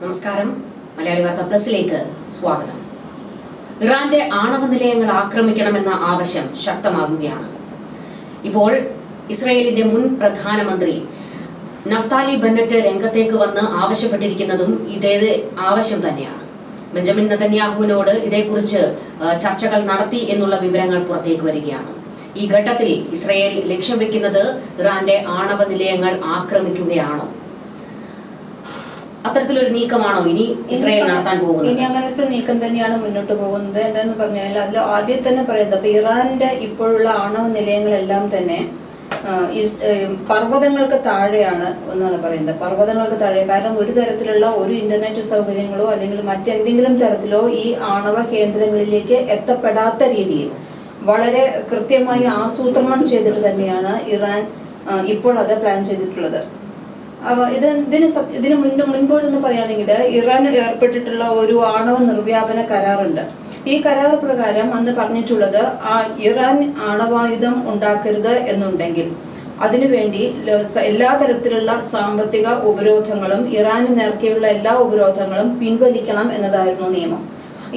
നമസ്കാരം. മലയാളി വാർത്ത പ്ലസിലേക്ക് സ്വാഗതം. ഇറാന്റെ ആണവ നിലയങ്ങൾ ആക്രമിക്കണമെന്ന ആവശ്യം ശക്തമാകുകയാണ്. ഇപ്പോൾ ഇസ്രയേലിന്റെ മുൻ പ്രധാനമന്ത്രി നഫ്താലി ബന്നറ്റ് രംഗത്തേക്ക് വന്ന് ആവശ്യപ്പെട്ടിരിക്കുന്നതും ഇതേ ആവശ്യം തന്നെയാണ്. ബെഞ്ചമിൻ നതന്യാഹുവിനോട് ഇതേക്കുറിച്ച് ചർച്ചകൾ നടത്തി എന്നുള്ള വിവരങ്ങൾ പുറത്തേക്ക് വരികയാണ്. ഈ ഘട്ടത്തിൽ ഇസ്രയേൽ ലക്ഷ്യം വെക്കുന്നത് ഇറാന്റെ ആണവ നിലയങ്ങൾ ആക്രമിക്കുകയാണോ? അത്തരത്തിലൊരു നീക്കമാണോ ഇനി ഇസ്രായേൽ നടത്താൻ പോകുന്നത്? ഇനി അങ്ങനത്തെ ഒരു നീക്കം തന്നെയാണ് മുന്നോട്ട് പോകുന്നത്. എന്താന്ന് പറഞ്ഞാൽ അതിൽ ആദ്യം തന്നെ പറയുന്നത് അപ്പൊ ഇറാന്റെ ഇപ്പോഴുള്ള ആണവ നിലയങ്ങളെല്ലാം തന്നെ പർവതങ്ങൾക്ക് താഴെയാണ് എന്നാണ് പറയുന്നത്. പർവതങ്ങൾക്ക് താഴെ. കാരണം ഒരു തരത്തിലുള്ള ഒരു ഇന്റർനെറ്റ് സൗകര്യങ്ങളോ അല്ലെങ്കിൽ മറ്റെന്തെങ്കിലും തരത്തിലോ ഈ ആണവ കേന്ദ്രങ്ങളിലേക്ക് എത്തപ്പെടാത്ത രീതിയിൽ വളരെ കൃത്യമായി ആസൂത്രണം ചെയ്തിട്ട് തന്നെയാണ് ഇറാൻ ഇപ്പോൾ അത് പ്ലാൻ ചെയ്തിട്ടുള്ളത്. ഇത് ഇതിന് ഇതിന് മുന്നു മുൻപോട്ടൊന്ന് പറയുകയാണെങ്കിൽ ഇറാൻ ഏർപ്പെട്ടിട്ടുള്ള ഒരു ആണവ നിർവ്യാപന കരാറുണ്ട്. ഈ കരാർ പ്രകാരം അന്ന് പറഞ്ഞിട്ടുള്ളത് ആ ഇറാൻ ആണവായുധം ഉണ്ടാക്കരുത് എന്നുണ്ടെങ്കിൽ. അതിനുവേണ്ടി എല്ലാ തരത്തിലുള്ള സാമ്പത്തിക ഉപരോധങ്ങളും ഇറാന് നേർക്കെയുള്ള എല്ലാ ഉപരോധങ്ങളും പിൻവലിക്കണം എന്നതായിരുന്നു നിയമം.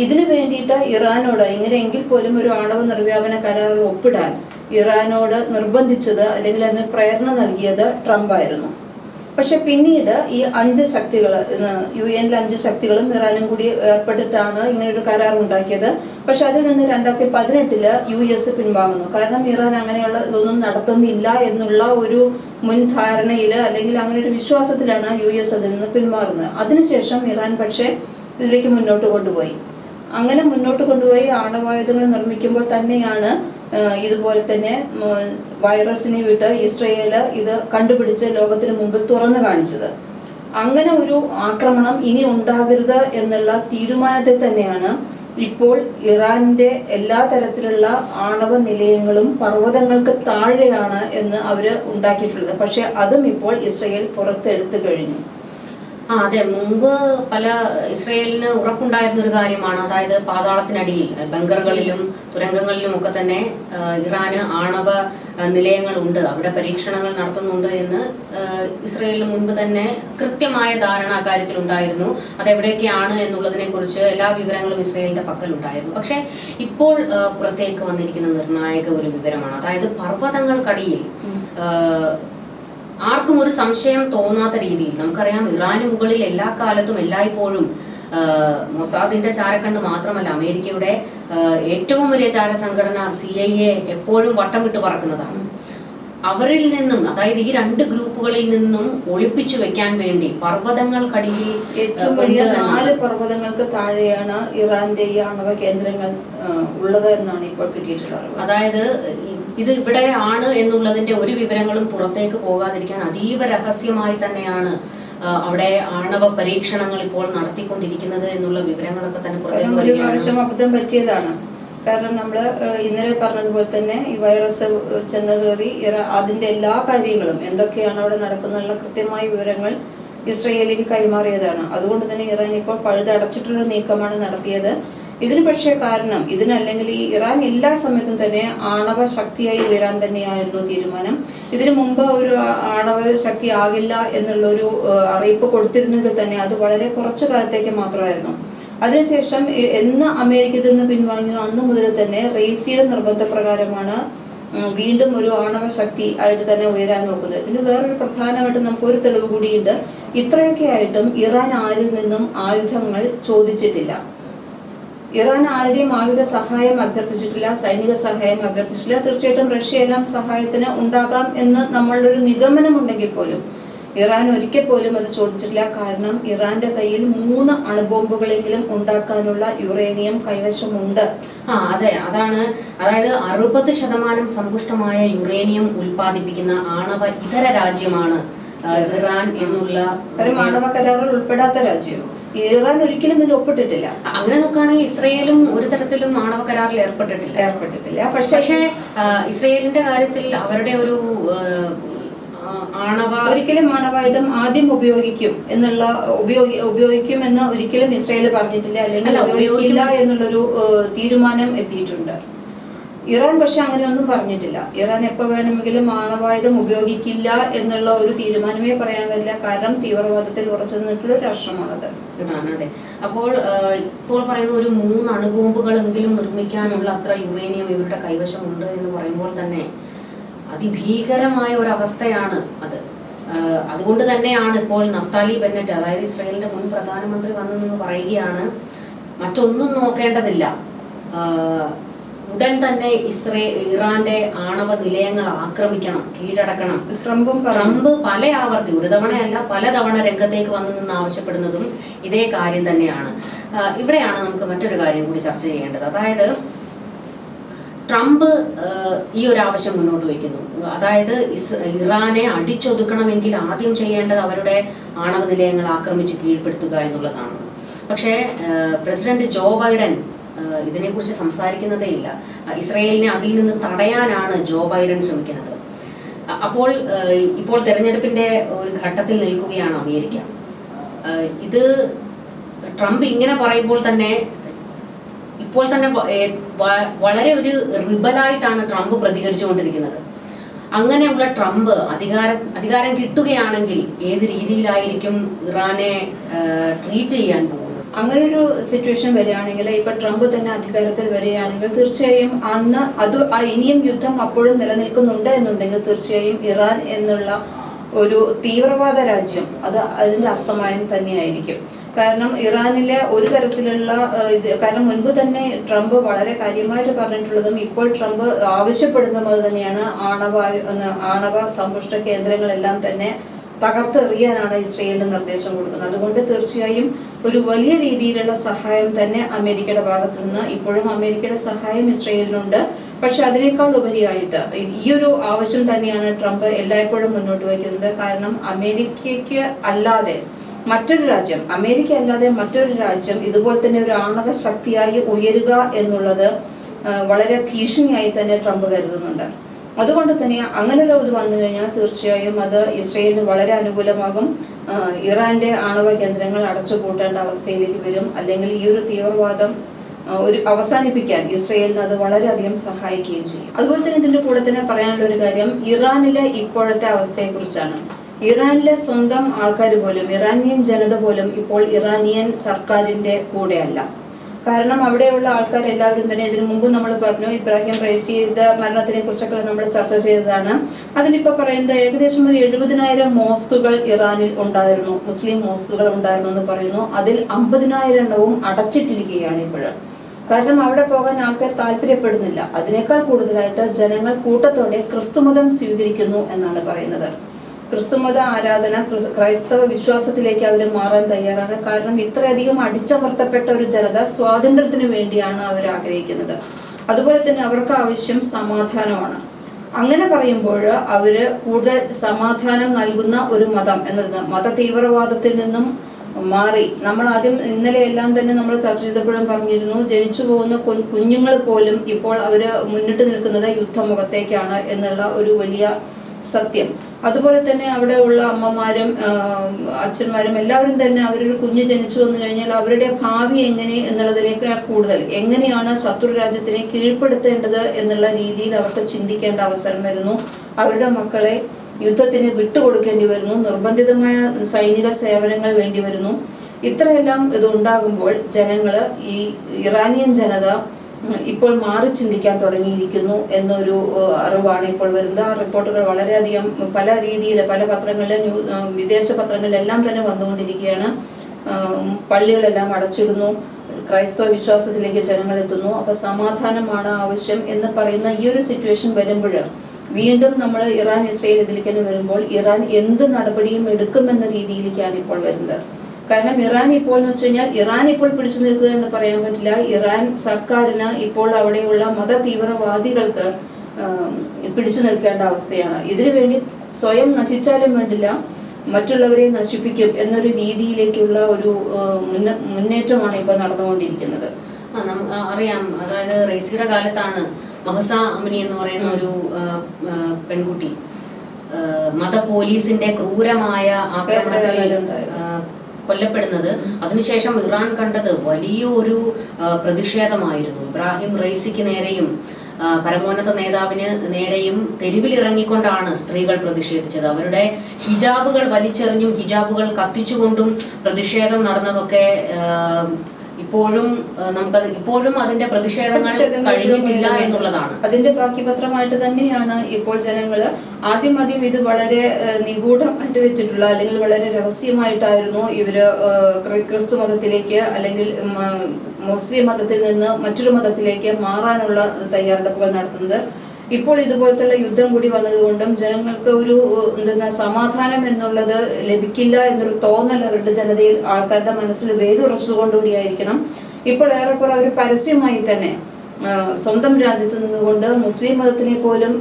ഇതിനു വേണ്ടിയിട്ട് ഇറാനോട് ഇങ്ങനെയെങ്കിൽ പോലും ഒരു ആണവ നിർവ്യാപന കരാറിൽ ഒപ്പിടാൻ ഇറാനോട് നിർബന്ധിച്ചത് അല്ലെങ്കിൽ അതിന് പ്രേരണ നൽകിയത് ട്രംപ് ആയിരുന്നു പക്ഷെ പിന്നീട് ഈ അഞ്ച് ശക്തികൾ യു എനിലെ അഞ്ച് ശക്തികളും ഇറാനും കൂടി ഏർപ്പെട്ടിട്ടാണ് ഇങ്ങനൊരു കരാർ ഉണ്ടാക്കിയത്. പക്ഷെ അതിൽ നിന്ന് രണ്ടായിരത്തി പതിനെട്ടിൽ യു എസ് പിൻവാങ്ങുന്നു. കാരണം ഇറാൻ അങ്ങനെയുള്ള ഇതൊന്നും നടത്തുന്നില്ല എന്നുള്ള ഒരു മുൻ ധാരണയിൽ അല്ലെങ്കിൽ അങ്ങനെ ഒരു വിശ്വാസത്തിലാണ് യു എസ് അതിൽ നിന്ന് പിന്മാറുന്നത് അതിനുശേഷം ഇറാൻ പക്ഷേ ഇതിലേക്ക് മുന്നോട്ട് കൊണ്ടുപോയി. അങ്ങനെ മുന്നോട്ട് കൊണ്ടുപോയി ആണവായുധങ്ങൾ നിർമ്മിക്കുമ്പോൾ തന്നെയാണ് ഇതുപോലെ തന്നെ വൈറസിനെ വിട്ട് ഇസ്രയേൽ ഇത് കണ്ടുപിടിച്ച് ലോകത്തിന് മുമ്പിൽ തുറന്നു കാണിച്ചത്. അങ്ങനെ ഒരു ആക്രമണം ഇനി ഉണ്ടാകരുത് എന്നുള്ള തീരുമാനത്തിൽ തന്നെയാണ് ഇപ്പോൾ ഇറാന്റെ എല്ലാ തരത്തിലുള്ള ആണവ നിലയങ്ങളും പർവതങ്ങൾക്ക് താഴെയാണ് എന്ന് അവർ ഉണ്ടാക്കിയിട്ടുള്ളത്. പക്ഷെ അതും ഇപ്പോൾ ഇസ്രയേൽ പുറത്തെടുത്തു കഴിഞ്ഞു. ആ അതെ. മുമ്പ് പല ഇസ്രയേലിന് ഉറപ്പുണ്ടായിരുന്ന ഒരു കാര്യമാണ്. അതായത് പാതാളത്തിനടിയിൽ ബങ്കറുകളിലും തുരങ്കങ്ങളിലും ഒക്കെ തന്നെ ഇറാന് ആണവ നിലയങ്ങൾ ഉണ്ട്. അവിടെ പരീക്ഷണങ്ങൾ നടത്തുന്നുണ്ട് എന്ന് ഇസ്രയേലിന് മുൻപ് തന്നെ കൃത്യമായ ധാരണ അക്കാര്യത്തിൽ ഉണ്ടായിരുന്നു. അതെവിടെയൊക്കെയാണ് എന്നുള്ളതിനെ കുറിച്ച് എല്ലാ വിവരങ്ങളും ഇസ്രയേലിന്റെ പക്കലുണ്ടായിരുന്നു. പക്ഷെ ഇപ്പോൾ പുറത്തേക്ക് വന്നിരിക്കുന്ന നിർണായക ഒരു വിവരമാണ്. അതായത് പർവതങ്ങൾക്കടിയിൽ ആർക്കും ഒരു സംശയം തോന്നാത്ത രീതിയിൽ. നമുക്കറിയാം ഇറാന് മുകളിൽ എല്ലാ കാലത്തും എല്ലായ്പ്പോഴും മൊസാദിന്റെ ചാരക്കണ്ട് മാത്രമല്ല അമേരിക്കയുടെ ഏറ്റവും വലിയ ചാര സംഘടന സി ഐ എ എപ്പോഴും വട്ടം വിട്ട് പറക്കുന്നതാണ്. അവരിൽ നിന്നും അതായത് ഈ രണ്ട് ഗ്രൂപ്പുകളിൽ നിന്നും ഒളിപ്പിച്ചു വെക്കാൻ വേണ്ടി പർവതങ്ങൾക്കടിയിൽ ഏറ്റവും വലിയ നാല് പർവതങ്ങൾക്ക് താഴെയാണ് ഇറാന്റെ ഈ ആണവ കേന്ദ്രങ്ങൾ ഉള്ളത് എന്നാണ് ഇപ്പോൾ കിട്ടിയിട്ടുള്ളത്. അതായത് ഇത് ഇവിടെ ആണ് എന്നുള്ളതിന്റെ ഒരു വിവരങ്ങളും പുറത്തേക്ക് പോകാതിരിക്കാൻ അതീവ രഹസ്യമായി തന്നെയാണ് അവിടെ ആണവ പരീക്ഷണങ്ങൾ ഇപ്പോൾ നടത്തിക്കൊണ്ടിരിക്കുന്നത് എന്നുള്ള വിവരങ്ങളൊക്കെ തന്നെ പുറത്തേക്ക് കാരണം ഒരു വരികയാണ്. പ്രാവശ്യം അബദ്ധം പറ്റിയതാണ്. കാരണം നമ്മൾ ഇന്നലെ പറഞ്ഞതുപോലെ തന്നെ ഈ വൈറസ് ചെന്ന് കയറി അതിന്റെ എല്ലാ കാര്യങ്ങളും എന്തൊക്കെയാണ് അവിടെ നടക്കുന്നുള്ള കൃത്യമായ വിവരങ്ങൾ ഇസ്രയേലിന് കൈമാറിയതാണ്. അതുകൊണ്ട് തന്നെ ഇറാൻ ഇപ്പോൾ പഴുതടച്ചിട്ടുള്ള നീക്കമാണ് നടത്തിയത്. ഇതിന് പക്ഷേ കാരണം ഇതിനല്ലെങ്കിൽ ഈ ഇറാൻ എല്ലാ സമയത്തും തന്നെ ആണവ ശക്തിയായി ഉയരാൻ തന്നെയായിരുന്നു തീരുമാനം. ഇതിനു മുമ്പ് ഒരു ആണവ ശക്തി ആകില്ല എന്നുള്ള ഒരു അറിയിപ്പ് കൊടുത്തിരുന്നെങ്കിൽ തന്നെ അത് വളരെ കുറച്ചു കാലത്തേക്ക് മാത്രമായിരുന്നു. അതിനുശേഷം എന്ന് അമേരിക്ക ഇതിൽ നിന്ന് പിൻവാങ്ങിയോ അന്ന് മുതൽ തന്നെ റേസിയുടെ നിർബന്ധപ്രകാരമാണ് വീണ്ടും ഒരു ആണവ ശക്തി ആയിട്ട് തന്നെ ഉയരാൻ നോക്കുന്നത്. ഇതിന് വേറൊരു പ്രധാനമായിട്ട് നമുക്ക് ഒരു തെളിവ് കൂടിയുണ്ട്. ഇത്രയൊക്കെ ആയിട്ടും ഇറാൻ ആരിൽ നിന്നും ആയുധങ്ങൾ ചോദിച്ചിട്ടില്ല. ഇറാൻ ആരുടെയും ആയുധ സഹായം അഭ്യർത്ഥിച്ചിട്ടില്ല സൈനിക സഹായം അഭ്യർത്ഥിച്ചിട്ടില്ല. തീർച്ചയായിട്ടും റഷ്യ എല്ലാം സഹായത്തിന് ഉണ്ടാകാം എന്ന് നമ്മളുടെ ഒരു നിഗമനമുണ്ടെങ്കിൽ പോലും ഇറാൻ ഒരിക്കൽ പോലും അത് ചോദിച്ചിട്ടില്ല. കാരണം ഇറാന്റെ കയ്യിൽ മൂന്ന് അണുബോംബുകളെങ്കിലും ഉണ്ടാക്കാനുള്ള യുറേനിയം കൈവശമുണ്ട്. ആ അതെ. അതാണ്. അതായത് അറുപത് ശതമാനം സമ്പുഷ്ടമായ യുറേനിയം ഉൽപ്പാദിപ്പിക്കുന്ന ആണവ ഇതര രാജ്യമാണ് ഇറാൻ എന്നുള്ള ഒരു ആണവ കരാറിൽ ഉൾപ്പെടാത്ത രാജ്യം ഇറാൻ ഒരിക്കലും ഇതിൽ ഒപ്പിട്ടിട്ടില്ല. അങ്ങനെ നോക്കുകയാണെങ്കിൽ ഇസ്രയേലും ഒരു തരത്തിലും ആണവ കരാറിൽ ഏർപ്പെട്ടിട്ടില്ല. ഏർപ്പെട്ടിട്ടില്ല. പക്ഷേ പക്ഷേ ഇസ്രയേലിന്റെ കാര്യത്തിൽ അവരുടെ ഒരു ആണവ ഒരിക്കലും ആണവായുധം ആദ്യം ഉപയോഗിക്കും എന്നുള്ള ഉപയോഗി ഉപയോഗിക്കും എന്ന് ഒരിക്കലും ഇസ്രയേൽ പറഞ്ഞിട്ടില്ല. അല്ലെങ്കിൽ അല്ല, ഉപയോഗിക്കില്ല എന്നുള്ളൊരു തീരുമാനം എത്തിയിട്ടുണ്ട്. ഇറാൻ പക്ഷെ അങ്ങനെയൊന്നും പറഞ്ഞിട്ടില്ല. ഇറാൻ എപ്പോൾ വേണമെങ്കിലും ആണവായുധം ഉപയോഗിക്കില്ല എന്നുള്ള ഒരു തീരുമാനമേ പറയാൻ കഴിയില്ല. കാരണം തീവ്രവാദത്തിൽ ഉറച്ചു നിന്നിട്ടുള്ള രാഷ്ട്രമാണത്. അതെ. അപ്പോൾ ഇപ്പോൾ പറയുന്ന ഒരു മൂന്ന് അണുബോംബുകളെങ്കിലും നിർമ്മിക്കാനുള്ള അത്ര യുറേനിയം ഇവരുടെ കൈവശമുണ്ട് എന്ന് പറയുമ്പോൾ തന്നെ അതിഭീകരമായ ഒരു അവസ്ഥയാണ് അത്. അതുകൊണ്ട് തന്നെയാണ് ഇപ്പോൾ നഫ്താലി ബെന്നറ്റ് അതായത് ഇസ്രായേലിന്റെ മുൻ പ്രധാനമന്ത്രി വന്നു പറയുകയാണ് മറ്റൊന്നും നോക്കേണ്ടതില്ല. ഉടൻ തന്നെ ഇസ്രേ ഇറാന്റെ ആണവ നിലയങ്ങൾ ആക്രമിക്കണം കീഴടക്കണം. ട്രംപും ട്രംപ് പല ആവർത്തി ഒരു തവണയല്ല പല തവണ രംഗത്തേക്ക് വന്നു നിന്ന് ആവശ്യപ്പെടുന്നതും ഇതേ കാര്യം തന്നെയാണ്. ഇവിടെയാണ് നമുക്ക് മറ്റൊരു കാര്യം കൂടി ചർച്ച ചെയ്യേണ്ടത്. അതായത് ട്രംപ് ഈ ഒരു ആവശ്യം മുന്നോട്ട് വയ്ക്കുന്നു. അതായത് ഇസ് ഇറാനെ അടിച്ചൊതുക്കണമെങ്കിൽ ആദ്യം ചെയ്യേണ്ടത് അവരുടെ ആണവ നിലയങ്ങൾ ആക്രമിച്ച് കീഴ്പ്പെടുത്തുക എന്നുള്ളതാണ്. പക്ഷേ പ്രസിഡന്റ് ജോ ബൈഡൻ ഇതിനെക്കുറിച്ച് സംസാരിക്കുന്നതേ ഇല്ല. ഇസ്രയേലിനെ അതിൽ നിന്ന് തടയാനാണ് ജോ ബൈഡൻ ശ്രമിക്കുന്നത്. അപ്പോൾ ഇപ്പോൾ തെരഞ്ഞെടുപ്പിന്റെ ഒരു ഘട്ടത്തിൽ നിൽക്കുകയാണ് അമേരിക്ക. ഇത് ട്രംപ് ഇങ്ങനെ പറയുമ്പോൾ തന്നെ ഇപ്പോൾ തന്നെ വളരെ ഒരു റിബലായിട്ടാണ് ട്രംപ് പ്രതികരിച്ചുകൊണ്ടിരിക്കുന്നത്. അങ്ങനെയുള്ള ട്രംപ് അധികാര അധികാരം കിട്ടുകയാണെങ്കിൽ ഏത് രീതിയിലായിരിക്കും ഇറാനെ ട്രീറ്റ് ചെയ്യാൻ പോകുന്നത് അങ്ങനെ ഒരു സിറ്റുവേഷൻ വരികയാണെങ്കിൽ ഇപ്പൊ ട്രംപ് തന്നെ അധികാരത്തിൽ വരികയാണെങ്കിൽ തീർച്ചയായും അന്ന് അത് ഇനിയും യുദ്ധം അപ്പോഴും നിലനിൽക്കുന്നുണ്ട് എന്നുണ്ടെങ്കിൽ തീർച്ചയായും ഇറാൻ എന്നുള്ള ഒരു തീവ്രവാദ രാജ്യം അത് അതിന്റെ അസമായം തന്നെയായിരിക്കും. കാരണം ഇറാനിലെ ഒരു തരത്തിലുള്ള കാരണം മുൻപ് തന്നെ ട്രംപ് വളരെ കാര്യമായിട്ട് പറഞ്ഞിട്ടുള്ളതും ഇപ്പോൾ ട്രംപ് ആവശ്യപ്പെടുന്നത് തന്നെയാണ് ആണവ ആണവ സമ്പുഷ്ട കേന്ദ്രങ്ങളെല്ലാം തന്നെ തകർത്തെറിയാനാണ് ഇസ്രയേലിന് നിർദ്ദേശം കൊടുക്കുന്നത്. അതുകൊണ്ട് തീർച്ചയായും ഒരു വലിയ രീതിയിലുള്ള സഹായം തന്നെ അമേരിക്കയുടെ ഭാഗത്തു നിന്ന് ഇപ്പോഴും അമേരിക്കയുടെ സഹായം ഇസ്രയേലിനുണ്ട്. പക്ഷെ അതിനേക്കാൾ ഉപരിയായിട്ട് ഈ ഒരു ആവശ്യം തന്നെയാണ് ട്രംപ് എല്ലായ്പ്പോഴും മുന്നോട്ട് വയ്ക്കുന്നത്. കാരണം അമേരിക്കയ്ക്ക് അല്ലാതെ മറ്റൊരു രാജ്യം അമേരിക്ക അല്ലാതെ മറ്റൊരു രാജ്യം ഇതുപോലെ തന്നെ ഒരു ആണവ ശക്തിയായി ഉയരുക എന്നുള്ളത് വളരെ ഭീഷണിയായി തന്നെ ട്രംപ് കരുതുന്നുണ്ട്. അതുകൊണ്ട് തന്നെ അങ്ങനെ ഒരു ഇത് വന്നു കഴിഞ്ഞാൽ തീർച്ചയായും അത് ഇസ്രയേലിന് വളരെ അനുകൂലമാകും. ഇറാന്റെ ആണവ കേന്ദ്രങ്ങൾ അടച്ചുപൂട്ടേണ്ട അവസ്ഥയിലേക്ക് വരും. അല്ലെങ്കിൽ ഈ ഒരു തീവ്രവാദം ഒരു അവസാനിപ്പിക്കാൻ ഇസ്രയേലിന് അത് വളരെയധികം സഹായിക്കുകയും ചെയ്യും. അതുപോലെ തന്നെ ഇതിന്റെ കൂടെ തന്നെ പറയാനുള്ള ഒരു കാര്യം ഇറാനിലെ ഇപ്പോഴത്തെ അവസ്ഥയെക്കുറിച്ചാണ്. ഇറാനിലെ സ്വന്തം ആൾക്കാർ പോലും ഇറാനിയൻ ജനത പോലും ഇപ്പോൾ ഇറാനിയൻ സർക്കാരിന്റെ കൂടെയല്ല. കാരണം അവിടെയുള്ള ആൾക്കാർ എല്ലാവരും തന്നെ ഇതിനു മുമ്പ് നമ്മൾ പറഞ്ഞു ഇബ്രാഹിം റൈസിയുടെ മരണത്തിനെ കുറിച്ചൊക്കെ നമ്മൾ ചർച്ച ചെയ്തതാണ്. അതിനിപ്പോ പറയുന്നത് ഏകദേശം ഒരു എഴുപതിനായിരം മോസ്കുകൾ ഇറാനിൽ ഉണ്ടായിരുന്നു. മുസ്ലിം മോസ്കുകൾ ഉണ്ടായിരുന്നു എന്ന് പറയുന്നു. അതിൽ അമ്പതിനായിരം എണ്ണവും അടച്ചിട്ടിരിക്കുകയാണ് ഇപ്പോഴും കാരണം അവിടെ പോകാൻ ആൾക്കാർ താല്പര്യപ്പെടുന്നില്ല. അതിനേക്കാൾ കൂടുതലായിട്ട് ജനങ്ങൾ കൂട്ടത്തോടെ ക്രിസ്തുമതം സ്വീകരിക്കുന്നു എന്നാണ് പറയുന്നത്. ക്രിസ്തുമത ആരാധന ക്രൈസ്തവ വിശ്വാസത്തിലേക്ക് അവർ മാറാൻ തയ്യാറാണ്. കാരണം ഇത്രയധികം അടിച്ചമർത്തപ്പെട്ട ഒരു ജനത സ്വാതന്ത്ര്യത്തിന് വേണ്ടിയാണ് അവർ ആഗ്രഹിക്കുന്നത്. അതുപോലെ തന്നെ അവർക്ക് ആവശ്യം സമാധാനമാണ്. അങ്ങനെ പറയുമ്പോൾ അവർ കൂടുതൽ സമാധാനം നൽകുന്ന ഒരു മതം എന്നത് മത തീവ്രവാദത്തിൽ നിന്നും മാറി. നമ്മൾ ആദ്യം ഇന്നലെ എല്ലാം തന്നെ നമ്മൾ ചർച്ച ചെയ്തപ്പോഴും പറഞ്ഞിരുന്നു ജനിച്ചു പോകുന്ന കുഞ്ഞുങ്ങൾ പോലും ഇപ്പോൾ അവർ മുന്നിട്ട് നിൽക്കുന്നത് യുദ്ധമുഖത്തേക്കാണ് എന്നുള്ള ഒരു വലിയ സത്യം. അതുപോലെ തന്നെ അവിടെ ഉള്ള അമ്മമാരും അച്ഛന്മാരും എല്ലാവരും തന്നെ അവരൊരു കുഞ്ഞ് ജനിച്ചു വന്നു കഴിഞ്ഞാൽ അവരുടെ ഭാവി എങ്ങനെ എന്നുള്ളതിലേക്ക് കൂടുതൽ എങ്ങനെയാണ് ശത്രു രാജ്യത്തിനെ കീഴ്പ്പെടുത്തേണ്ടത് എന്നുള്ള രീതിയിൽ അവർക്ക് ചിന്തിക്കേണ്ട അവസരം വരുന്നു. അവരുടെ മക്കളെ യുദ്ധത്തിന് വിട്ടുകൊടുക്കേണ്ടി വരുന്നു. നിർബന്ധിതമായ സൈനിക സേവനങ്ങൾ വേണ്ടി വരുന്നു. ഇത്രയെല്ലാം ഇത് ഉണ്ടാകുമ്പോൾ ജനങ്ങൾ ഈ ഇറാനിയൻ ജനത ഇപ്പോൾ മാറി ചിന്തിക്കാൻ തുടങ്ങിയിരിക്കുന്നു എന്നൊരു അറിവാണ് ഇപ്പോൾ വരുന്നത്. ആ റിപ്പോർട്ടുകൾ വളരെയധികം പല രീതിയിൽ പല ഏഹ്, വിദേശ പത്രങ്ങളിലെല്ലാം തന്നെ വന്നുകൊണ്ടിരിക്കുകയാണ്. പള്ളികളെല്ലാം അടച്ചിടുന്നു. ക്രൈസ്തവ വിശ്വാസത്തിലേക്ക് ജനങ്ങൾ എത്തുന്നു. അപ്പൊ സമാധാനമാണ് ആവശ്യം എന്ന് പറയുന്ന ഈ ഒരു സിറ്റുവേഷൻ വരുമ്പോൾ വീണ്ടും നമ്മൾ ഇറാൻ ഇസ്രയേൽ ഇതിലേക്ക് വരുമ്പോൾ ഇറാൻ എന്ത് നടപടിയും എടുക്കുമെന്ന രീതിയിലേക്കാണ് ഇപ്പോൾ വരുന്നത്. കാരണം ഇറാൻ ഇപ്പോൾ എന്ന് വെച്ച് കഴിഞ്ഞാൽ ഇറാൻ ഇപ്പോൾ പിടിച്ചു നിൽക്കുക എന്ന് പറയാൻ പറ്റില്ല. ഇറാൻ സർക്കാരിന് ഇപ്പോൾ അവിടെയുള്ള മത തീവ്രവാദികൾക്ക് പിടിച്ചു നിൽക്കേണ്ട അവസ്ഥയാണ്. ഇതിനു വേണ്ടി സ്വയം നശിച്ചാലും വേണ്ടില്ല മറ്റുള്ളവരെ നശിപ്പിക്കും എന്നൊരു രീതിയിലേക്കുള്ള ഒരു മുന്നേറ്റമാണ് ഇപ്പൊ നടന്നുകൊണ്ടിരിക്കുന്നത്. അറിയാം. അതായത് റേസിയുടെ കാലത്താണ് മഹസ അമിനി എന്ന് പറയുന്ന ഒരു പെൺകുട്ടി മത പോലീസിന്റെ ക്രൂരമായ ആക്രമണത്തിൽ കൊല്ലപ്പെടുന്നത്. അതിനുശേഷം ഇറാൻ കണ്ടത് വലിയൊരു പ്രതിഷേധമായിരുന്നു. ഇബ്രാഹിം റൈസിക്ക് നേരെയും പരമോന്നത നേതാവിന് നേരെയും തെരുവിലിറങ്ങിക്കൊണ്ടാണ് സ്ത്രീകൾ പ്രതിഷേധിച്ചത്. അവരുടെ ഹിജാബുകൾ വലിച്ചെറിഞ്ഞും ഹിജാബുകൾ കത്തിച്ചുകൊണ്ടും പ്രതിഷേധം നടന്നതൊക്കെ ഇപ്പോഴും നമുക്ക് ഇപ്പോഴും അതിന്റെ പ്രതിഷേധങ്ങൾ കഴിഞ്ഞിട്ടില്ല എന്നുള്ളതാണ്. അതിന്റെ ബാക്കി പത്രമായിട്ട് തന്നെയാണ് ഇപ്പോൾ ജനങ്ങൾ ആദ്യം ആദ്യം ഇത് വളരെ നിഗൂഢമായിട്ട് വെച്ചിട്ടുള്ള അല്ലെങ്കിൽ വളരെ രഹസ്യമായിട്ടായിരുന്നു ഇവർ ക്രിസ്തു മതത്തിലേക്ക് അല്ലെങ്കിൽ മുസ്ലിം മതത്തിൽ നിന്ന് മറ്റൊരു മതത്തിലേക്ക് മാറാനുള്ള തയ്യാറെടുപ്പുകൾ നടത്തുന്നത്. ഇപ്പോൾ ഇതുപോലത്തുള്ള യുദ്ധം കൂടി വന്നതുകൊണ്ടും ജനങ്ങൾക്ക് ഒരു എന്താ സമാധാനം എന്നുള്ളത് ലഭിക്കില്ല എന്നൊരു തോന്നൽ അവരുടെ ജനതയിൽ ആൾക്കാരുടെ മനസ്സിൽ വേദുറച്ചുകൊണ്ടുകൂടിയായിരിക്കണം ഇപ്പോൾ ഏറെക്കുറെ അവർ പരസ്യമായി തന്നെ സ്വന്തം രാജ്യത്ത് നിന്നുകൊണ്ട് മുസ്ലിം മതത്തിനെ പോലും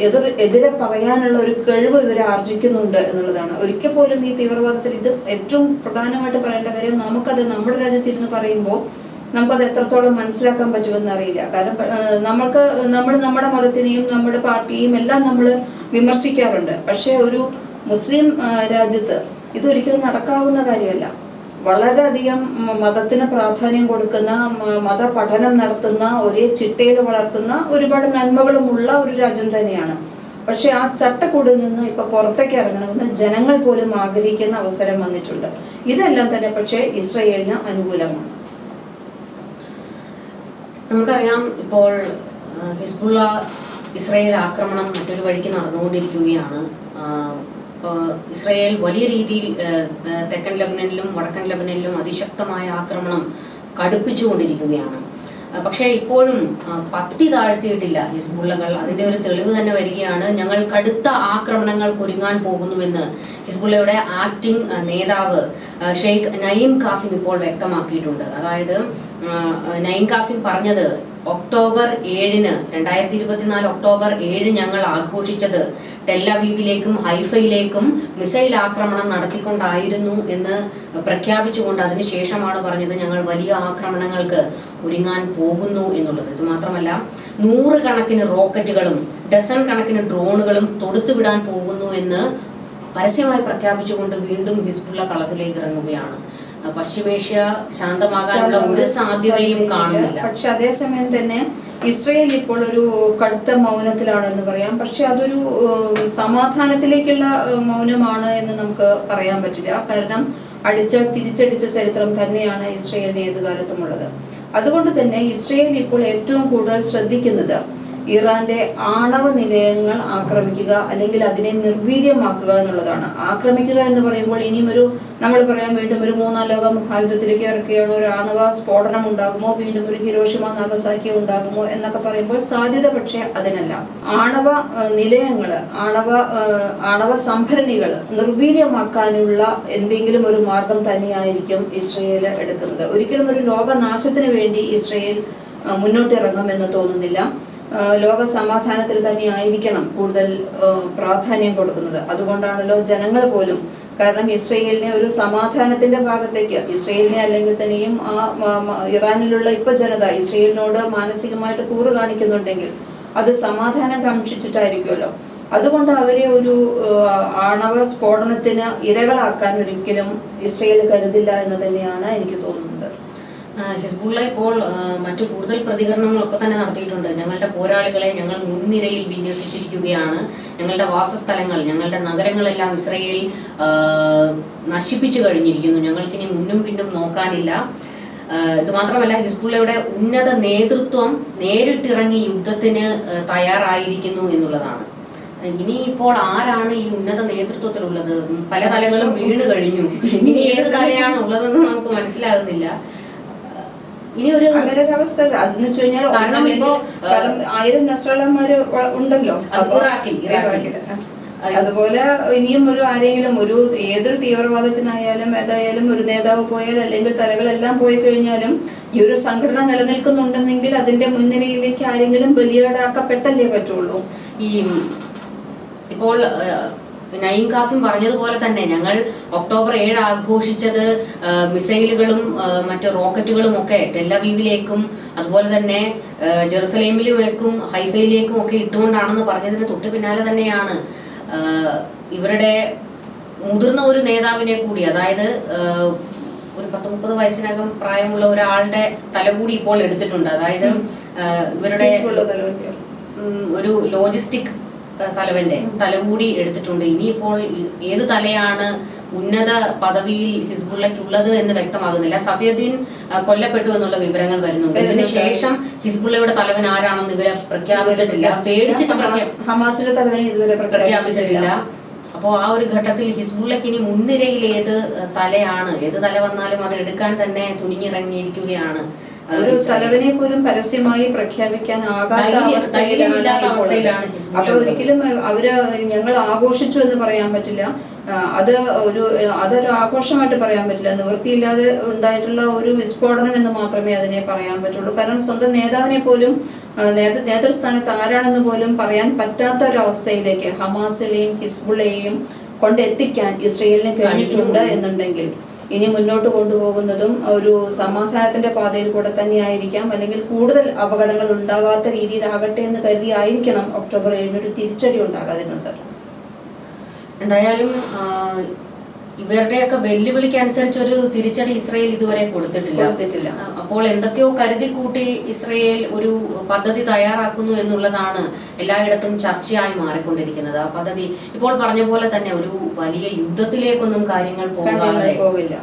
എതിർ എതിരെ പറയാനുള്ള ഒരു കഴിവ് ഇവർ ആർജിക്കുന്നുണ്ട് എന്നുള്ളതാണ്. ഒരിക്കൽ പോലും ഈ തീവ്രവാദത്തിൽ ഇത് ഏറ്റവും പ്രധാനമായിട്ട് പറയേണ്ട കാര്യം നമുക്കത് നമ്മുടെ രാജ്യത്തിരുന്ന് പറയുമ്പോൾ നമുക്കത് എത്രത്തോളം മനസ്സിലാക്കാൻ പറ്റുമെന്ന് അറിയില്ല. കാരണം നമ്മൾക്ക് നമ്മൾ നമ്മുടെ മതത്തിനെയും നമ്മുടെ പാർട്ടിയെയും എല്ലാം നമ്മൾ വിമർശിക്കാറുണ്ട്. പക്ഷേ ഒരു മുസ്ലിം രാജ്യത്ത് ഇതൊരിക്കലും നടക്കാവുന്ന കാര്യമല്ല. വളരെയധികം മതത്തിന് പ്രാധാന്യം കൊടുക്കുന്ന മത പഠനം നടത്തുന്ന ഒരേ ചിട്ടയിൽ വളർത്തുന്ന ഒരുപാട് നന്മകളുമുള്ള ഒരു രാജ്യം തന്നെയാണ്. പക്ഷെ ആ ചട്ടക്കൂടിൽ നിന്ന് ഇപ്പൊ പുറത്തേക്ക് ഇറങ്ങണമെന്ന് ജനങ്ങൾ പോലും ആഗ്രഹിക്കുന്ന അവസരം വന്നിട്ടുണ്ട്. ഇതെല്ലാം തന്നെ പക്ഷേ ഇസ്രയേലിന് അനുകൂലമാണ്. നമുക്കറിയാം ഇപ്പോൾ ഹിസ്ബുള്ള ഇസ്രയേൽ ആക്രമണം മറ്റൊരു വഴിക്ക് നടന്നുകൊണ്ടിരിക്കുകയാണ്. ഇസ്രയേൽ വലിയ രീതിയിൽ തെക്കൻ ലബനനിലും വടക്കൻ ലബനനിലും അതിശക്തമായ ആക്രമണം കടുപ്പിച്ചുകൊണ്ടിരിക്കുകയാണ്. പക്ഷേ ഇപ്പോഴും പത്തി താഴ്ത്തിയിട്ടില്ല ഹിസ്ബുള്ളകൾ. അതിന്റെ ഒരു തെളിവ് തന്നെ വരികയാണ് ഞങ്ങൾ കടുത്ത ആക്രമണങ്ങൾ ഒരുങ്ങാൻ പോകുന്നുവെന്ന് ഹിസ്ബുള്ളയുടെ ആക്ടിംഗ് നേതാവ് ഷെയ്ഖ് നയീം കാസിം ഇപ്പോൾ വ്യക്തമാക്കിയിട്ടുണ്ട്. അതായത് നയീം കാസിം പറഞ്ഞത് ഒക്ടോബർ ഏഴിന് രണ്ടായിരത്തി ഇരുപത്തിനാല് ഒക്ടോബർ ഏഴ് ഞങ്ങൾ ആഘോഷിച്ചത് ടെല്ലവീവിലേക്കും ഹൈഫയിലേക്കും മിസൈൽ ആക്രമണം നടത്തിക്കൊണ്ടായിരുന്നു എന്ന് പ്രഖ്യാപിച്ചുകൊണ്ട് അതിനുശേഷമാണ് പറഞ്ഞത് ഞങ്ങൾ വലിയ ആക്രമണങ്ങൾക്ക് ഒരുങ്ങാൻ പോകുന്നു എന്നുള്ളത്. ഇത് മാത്രമല്ല നൂറുകണക്കിന് റോക്കറ്റുകളും ഡസൺ കണക്കിന് ഡ്രോണുകളും തൊടുത്തുവിടാൻ പോകുന്നു എന്ന് പരസ്യമായി പ്രഖ്യാപിച്ചുകൊണ്ട് വീണ്ടും ഹിസ്ബുള്ള കളത്തിലേക്ക് ഇറങ്ങുകയാണ്. പശ്ചിമേഷ്യ ശാന്തമാകാനുള്ള ഒരു സാധ്യതയും കാണുന്നില്ല. പക്ഷെ അതേസമയം തന്നെ ഇസ്രയേൽ ഇപ്പോൾ ഒരു കടുത്ത മൗനത്തിലാണെന്ന് പറയാം. പക്ഷെ അതൊരു സമാധാനത്തിലേക്കുള്ള മൗനമാണ് എന്ന് നമുക്ക് പറയാൻ പറ്റില്ല. കാരണം അടിച്ച തിരിച്ചടിച്ച ചരിത്രം തന്നെയാണ് ഇസ്രയേലിന് ഏത് കാലത്തുമുള്ളത്. അതുകൊണ്ട് തന്നെ ഇസ്രയേൽ ഇപ്പോൾ ഏറ്റവും കൂടുതൽ ശ്രദ്ധിക്കുന്നത് ഇറാന്റെ ആണവ നിലയങ്ങൾ ആക്രമിക്കുക അല്ലെങ്കിൽ അതിനെ നിർവീര്യമാക്കുക എന്നുള്ളതാണ്. ആക്രമിക്കുക എന്ന് പറയുമ്പോൾ ഇനിയും ഒരു നമ്മൾ പറയാൻ വീണ്ടും ഒരു മൂന്നാം ലോക മഹായുദ്ധത്തിലേക്ക് ഇറക്കുകയാണ്. ഒരു ആണവ സ്ഫോടനം ഉണ്ടാകുമോ? വീണ്ടും ഒരു ഹിരോഷിമ നാഗസാക്കി ഉണ്ടാകുമോ? എന്നൊക്കെ പറയുമ്പോൾ സാധ്യത പക്ഷേ അതിനല്ല. ആണവ നിലയങ്ങൾ ആണവ ആണവ സംഭരണികൾ നിർവീര്യമാക്കാനുള്ള എന്തെങ്കിലും ഒരു മാർഗം തന്നെയായിരിക്കും ഇസ്രയേൽ എടുക്കുന്നത്. ഒരിക്കലും ഒരു ലോകനാശത്തിന് വേണ്ടി ഇസ്രയേൽ മുന്നോട്ടിറങ്ങുമെന്ന് തോന്നുന്നില്ല. ലോക സമാധാനത്തിൽ തന്നെ ആയിരിക്കണം കൂടുതൽ പ്രാധാന്യം കൊടുക്കുന്നത്. അതുകൊണ്ടാണല്ലോ ജനങ്ങൾ പോലും കാരണം ഇസ്രയേലിനെ ഒരു സമാധാനത്തിന്റെ ഭാഗത്തേക്ക് ഇസ്രയേലിനെ അല്ലെങ്കിൽ തന്നെയും ആ ഇറാനിലുള്ള ഇപ്പൊ ജനത ഇസ്രയേലിനോട് മാനസികമായിട്ട് കൂറ് കാണിക്കുന്നുണ്ടെങ്കിൽ അത് സമാധാനം കാക്ഷിച്ചിട്ടായിരിക്കുമല്ലോ അതുകൊണ്ട് അവരെ ഒരു ആണവ സ്ഫോടനത്തിന് ഇരകളാക്കാൻ ഒരിക്കലും ഇസ്രയേൽ കരുതില്ല എന്ന് തന്നെയാണ് എനിക്ക് തോന്നുന്നത്. ഹിസ്ബുള്ള ഇപ്പോൾ മറ്റു കൂടുതൽ പ്രതികരണങ്ങളൊക്കെ തന്നെ നടത്തിയിട്ടുണ്ട്. ഞങ്ങളുടെ പോരാളികളെ ഞങ്ങൾ മുൻനിരയിൽ വിന്യസിച്ചിരിക്കുകയാണ്. ഞങ്ങളുടെ വാസസ്ഥലങ്ങൾ ഞങ്ങളുടെ നഗരങ്ങളെല്ലാം ഇസ്രയേൽ നശിപ്പിച്ചു കഴിഞ്ഞിരിക്കുന്നു. ഞങ്ങൾക്കിനി മുന്നും പിന്നും നോക്കാനില്ല. ഇത് മാത്രമല്ല ഹിസ്ബുള്ളയുടെ ഉന്നത നേതൃത്വം നേരിട്ടിറങ്ങി യുദ്ധത്തിന് തയ്യാറായിരിക്കുന്നു എന്നുള്ളതാണ്. ഇനി ഇപ്പോൾ ആരാണ് ഈ ഉന്നത നേതൃത്വത്തിലുള്ളത്? പല തലകളും വീണ് കഴിഞ്ഞു. ഇനി ഏത് തലയാണ് ഉള്ളതെന്ന് നമുക്ക് മനസ്സിലാകുന്നില്ല. ഇനി ഒരു അങ്ങനെ ഒരു അവസ്ഥ അതെന്ന് വെച്ച് കഴിഞ്ഞാൽ കാരണം ഇപ്പോ, ആയിരം നസ്രളന്മാര് ഉണ്ടല്ലോ. ഇറാഖിൽ, ഇറാഖിൽ. അതുപോലെ ഇനിയും ഒരു ആരെങ്കിലും ഒരു ഏതൊരു തീവ്രവാദത്തിനായാലും ഏതായാലും ഒരു നേതാവ് പോയാൽ അല്ലെങ്കിൽ തലകളെല്ലാം പോയി കഴിഞ്ഞാലും ഈ ഒരു സംഘടന നിലനിൽക്കുന്നുണ്ടെന്നെങ്കിൽ അതിന്റെ മുൻനിരയിലേക്ക് ആരെങ്കിലും ബലിയാടാക്കപ്പെട്ടല്ലേ പറ്റുള്ളൂ? ഈ ഇപ്പോൾ നയീം കാസിം പറഞ്ഞതുപോലെ തന്നെ ഞങ്ങൾ ഒക്ടോബർ ഏഴ് ആഘോഷിച്ചത് മിസൈലുകളും മറ്റു റോക്കറ്റുകളും ഒക്കെ ടെല്ലവീവിലേക്കും അതുപോലെ തന്നെ ജെറുസലേമിലേക്കും ഹൈഫയിലേക്കും ഒക്കെ ഇട്ടുകൊണ്ടാണെന്ന് പറഞ്ഞതിന് തൊട്ട് പിന്നാലെ തന്നെയാണ് ഇവരുടെ മുതിർന്ന ഒരു നേതാവിനെ കൂടി അതായത് ഒരു പത്ത് മുപ്പത് വയസ്സിനകം പ്രായമുള്ള ഒരാളുടെ തല കൂടി ഇപ്പോൾ എടുത്തിട്ടുണ്ട്. അതായത് ഇവരുടെ ഒരു ലോജിസ്റ്റിക് തലവന്റെ തലകൂടി എടുത്തിട്ടുണ്ട്. ഇനിയിപ്പോൾ ഏത് തലയാണ് ഉന്നത പദവിയിൽ ഹിസ്ബുള്ളയ്ക്കുള്ളത് എന്ന് വ്യക്തമാകുന്നില്ല. സഫിയുദ്ദീൻ കൊല്ലപ്പെട്ടു എന്നുള്ള വിവരങ്ങൾ വരുന്നുണ്ട്. ഇതിനുശേഷം ശേഷം ഹിസ്ബുള്ളയുടെ തലവൻ ആരാണെന്ന് ഇവരെ പ്രഖ്യാപിച്ചിട്ടില്ല. പേടിച്ചിട്ട് പ്രഖ്യാ- ഹമാസ്- ഹമാസിന്റെ തലവനെ ഇതുവരെ പ്രഖ്യാപിച്ചിട്ടില്ല. അപ്പോ അപ്പോൾ ആ ഒരു ഘട്ടത്തിൽ ഹിസ്ബുള്ളക്ക് ഇനി മുൻനിരയിൽ ഏത് തലയാണ് ഏത് തല വന്നാലും അത് എടുക്കാൻ തന്നെ തുനിഞ്ഞിറങ്ങിയിരിക്കുകയാണ്. ഒരു. തലവനെ പോലും പരസ്യമായി പ്രഖ്യാപിക്കാൻ ആകാത്ത അവസ്ഥയിലാണ് അപ്പൊ ഒരിക്കലും അവർ ഞങ്ങൾ ആഘോഷിച്ചു എന്ന് പറയാൻ പറ്റില്ല. അത് ഒരു അതൊരു ആഘോഷമായിട്ട് പറയാൻ പറ്റില്ല. നിവൃത്തിയില്ലാതെ ഉണ്ടായിട്ടുള്ള ഒരു വിസ്ഫോടനം എന്ന് മാത്രമേ അതിനെ പറയാൻ പറ്റുള്ളൂ. കാരണം സ്വന്തം നേതാവിനെ പോലും നേതൃ നേതൃസ്ഥാനത്ത് ആരാണെന്ന് പോലും പറയാൻ പറ്റാത്ത ഒരു അവസ്ഥയിലേക്ക് ഹമാസിലെയും ഹിസ്ബുളെയും കൊണ്ടെത്തിക്കാൻ ഇസ്രയേലിന് കഴിഞ്ഞിട്ടുണ്ട് എന്നുണ്ടെങ്കിൽ ഇനി മുന്നോട്ട് കൊണ്ടുപോകുന്നതും ഒരു സമാധാനത്തിന്റെ പാതയിൽ കൂടെ തന്നെയായിരിക്കാം അല്ലെങ്കിൽ കൂടുതൽ അപകടങ്ങൾ ഉണ്ടാവാത്ത രീതിയിലാകട്ടെ എന്ന് കരുതി ആയിരിക്കണം ഒക്ടോബർ ഏഴിനൊരു തിരിച്ചടി ഉണ്ടാകാതിരുന്നത്. എന്തായാലും ഇവരുടെയൊക്കെ വെല്ലുവിളിക്ക് അനുസരിച്ച് ഒരു തിരിച്ചടി ഇസ്രയേൽ ഇതുവരെ കൊടുത്തിട്ടില്ല. കൊടുത്തിട്ടില്ല. അപ്പോൾ എന്തൊക്കെയോ കരുതി കൂട്ടി ഇസ്രയേൽ ഒരു പദ്ധതി തയ്യാറാക്കുന്നു എന്നുള്ളതാണ് എല്ലായിടത്തും ചർച്ചയായി മാറിക്കൊണ്ടിരിക്കുന്നത്. ആ പദ്ധതി ഇപ്പോൾ പറഞ്ഞ പോലെ തന്നെ ഒരു വലിയ യുദ്ധത്തിലേക്കൊന്നും കാര്യങ്ങൾ പോകാതെ പോകില്ല.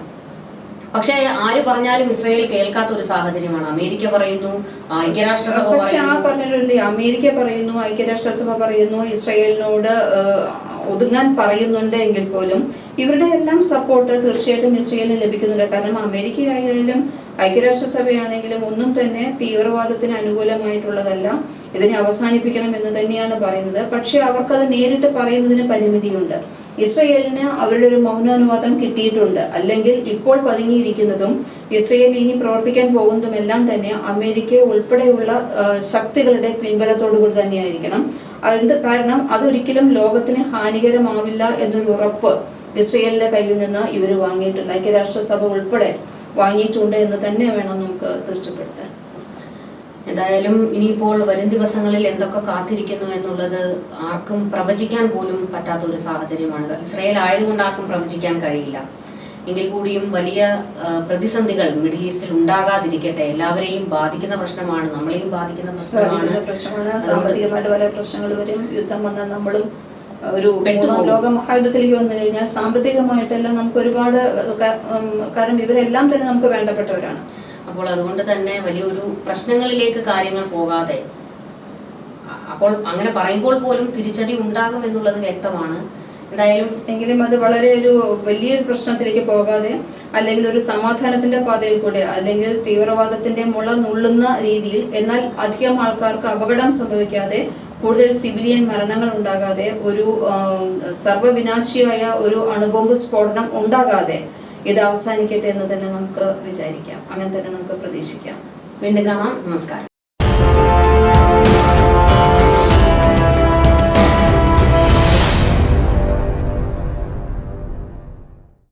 പക്ഷേ ആര് പറഞ്ഞാലും ഇസ്രയേൽ കേൾക്കാത്ത ഒരു സാഹചര്യമാണ്. അമേരിക്ക പറയുന്നു ഐക്യരാഷ്ട്രസഭ പക്ഷെ ആ പറഞ്ഞിട്ടുണ്ട് അമേരിക്ക പറയുന്നു ഐക്യരാഷ്ട്രസഭ പറയുന്നു ഇസ്രയേലിനോട് ഒതുങ്ങാൻ പറയുന്നുണ്ട് എങ്കിൽ പോലും ഇവരുടെ എല്ലാം സപ്പോർട്ട് തീർച്ചയായിട്ടും ഇസ്രയേലിന് ലഭിക്കുന്നുണ്ട്. കാരണം അമേരിക്കയായാലും ഐക്യരാഷ്ട്രസഭയാണെങ്കിലും ഒന്നും തന്നെ തീവ്രവാദത്തിന് അനുകൂലമായിട്ടുള്ളതല്ല. ഇതിനെ അവസാനിപ്പിക്കണം എന്ന് തന്നെയാണ് പറയുന്നത്. പക്ഷെ അവർക്കത് നേരിട്ട് പറയുന്നതിന് പരിമിതിയുണ്ട്. ഇസ്രയേലിന് അവരുടെ ഒരു മൗനാനുവാദം കിട്ടിയിട്ടുണ്ട്. അല്ലെങ്കിൽ ഇപ്പോൾ പതുങ്ങിയിരിക്കുന്നതും ഇസ്രയേൽ ഇനി പ്രവർത്തിക്കാൻ പോകുന്നതും എല്ലാം തന്നെ അമേരിക്ക ഉൾപ്പെടെയുള്ള ശക്തികളുടെ പിൻബലത്തോടുകൂടി തന്നെയായിരിക്കണം. അതെന്ത് കാരണം? അതൊരിക്കലും ലോകത്തിന് ഹാനികരമാവില്ല എന്നൊരു ഉറപ്പ് ഇസ്രയേലിന്റെ കയ്യിൽ നിന്ന് ഇവർ വാങ്ങിയിട്ടുണ്ട്. ഐക്യരാഷ്ട്രസഭ ഉൾപ്പെടെ വാങ്ങിയിട്ടുണ്ട് എന്ന് തന്നെ വേണം നമുക്ക് തീർച്ചപ്പെടുത്താൻ എന്തായാലും ഇനിയിപ്പോൾ വരും ദിവസങ്ങളിൽ എന്തൊക്കെ കാത്തിരിക്കുന്നു എന്നുള്ളത് ആർക്കും പ്രവചിക്കാൻ പോലും പറ്റാത്ത ഒരു സാഹചര്യമാണ്. ഇസ്രയേൽ ആയതുകൊണ്ട് ആർക്കും പ്രവചിക്കാൻ കഴിയില്ല. എങ്കിൽ കൂടിയും വലിയ പ്രതിസന്ധികൾ മിഡിൽ ഈസ്റ്റിൽ ഉണ്ടാകാതിരിക്കട്ടെ. എല്ലാവരെയും ബാധിക്കുന്ന പ്രശ്നമാണ് നമ്മളെയും ബാധിക്കുന്ന പ്രശ്നമാണ്. ബാധിക്കുന്ന പ്രശ്നമാണ്. സാമ്പത്തികമായിട്ട് പല പ്രശ്നങ്ങൾ വരും. യുദ്ധം വന്നാൽ നമ്മളും ഒരു. മൂന്നാം ലോക മഹായുദ്ധത്തിലേക്ക് വന്നു കഴിഞ്ഞാൽ സാമ്പത്തികമായിട്ടെല്ലാം നമുക്ക് ഒരുപാട് കാരണം ഇവരെല്ലാം തന്നെ നമുക്ക് വേണ്ടപ്പെട്ടവരാണ്. അപ്പോൾ അതുകൊണ്ട് തന്നെ വലിയൊരു പ്രശ്നങ്ങളിലേക്ക് കാര്യങ്ങൾ പോകാതെ. അപ്പോൾ അങ്ങനെ പറയുമ്പോൾ പോലും തിരിച്ചടി ഉണ്ടാകും എന്നുള്ളത് വ്യക്തമാണ്. എന്തായാലും എങ്കിലും അത് വളരെ ഒരു വലിയൊരു പ്രശ്നത്തിലേക്ക് പോകാതെ അല്ലെങ്കിൽ ഒരു സമാധാനത്തിന്റെ പാതയിൽ കൂടെ അല്ലെങ്കിൽ തീവ്രവാദത്തിന്റെ മുള നുള്ളുന്ന രീതിയിൽ എന്നാൽ അധികം ആൾക്കാർക്ക് അപകടം സംഭവിക്കാതെ കൂടുതൽ സിവിലിയൻ മരണങ്ങൾ ഉണ്ടാകാതെ ഒരു സർവവിനാശിയായ ഒരു അണുബോംബ് സ്ഫോടനം ഉണ്ടാകാതെ ഇത് അവസാനിക്കട്ടെ എന്ന് തന്നെ നമുക്ക് വിചാരിക്കാം. അങ്ങനെ തന്നെ നമുക്ക് പ്രതീക്ഷിക്കാം. വീണ്ടും കാണാം. നമസ്കാരം.